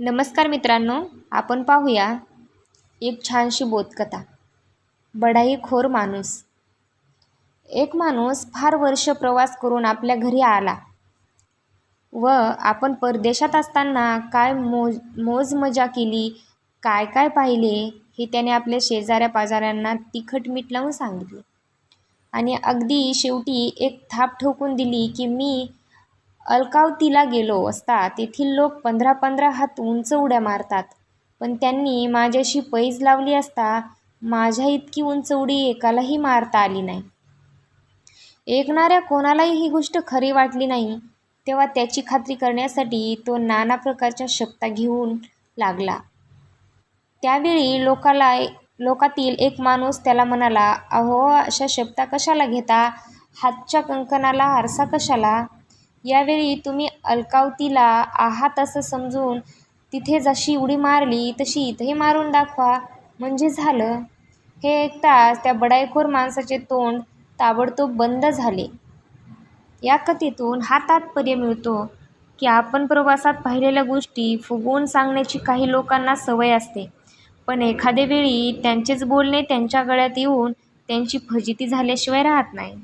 नमस्कार मित्रांनो आपण पाहूया एक छानशी बोधकथा. बढाईखोर माणूस. एक माणूस फार वर्ष प्रवास करून आपल्या घरी आला व आपण परदेशात असताना काय मोज मोज मजा केली काय काय पाहिले हे त्याने आपल्या शेजाऱ्या पाजाऱ्यांना तिखट मीठ लावून सांगितले. आणि अगदी शेवटी एक थाप ठोकून दिली की मी अलकावतीला गेलो असता तेथील लोक पंधरा पंधरा हात उंच उड्या मारतात. पण त्यांनी माझ्याशी पैज लावली असता माझ्या इतकी उंच उडी एकालाही मारता आली नाही. ऐकणाऱ्या कोणालाही ही गोष्ट खरी वाटली नाही तेव्हा त्याची खात्री करण्यासाठी तो नाना प्रकारच्या शब्दा घेऊन लागला. त्यावेळी लोकाला लोकातील एक माणूस त्याला म्हणाला अहो अशा शब्दा कशाला घेता? हातच्या कंकणाला आरसा कशाला? यावेळी तुम्ही अलकावतीला आहात असं समजून तिथे जशी उडी मारली तशी इथेही मारून दाखवा. म्हणजे झालं? हे ऐकताच त्या बडाईखोर माणसाचे तोंड ताबडतोब बंद झाले. या कथेतून हा तात्पर्य मिळतो की आपण प्रवासात पाहिलेल्या गोष्टी फुगवून सांगण्याची काही लोकांना सवय असते. पण एखाद्या वेळी त्यांचेच बोलणे त्यांच्या गळ्यात येऊन त्यांची फजिती झाल्याशिवाय राहत नाही.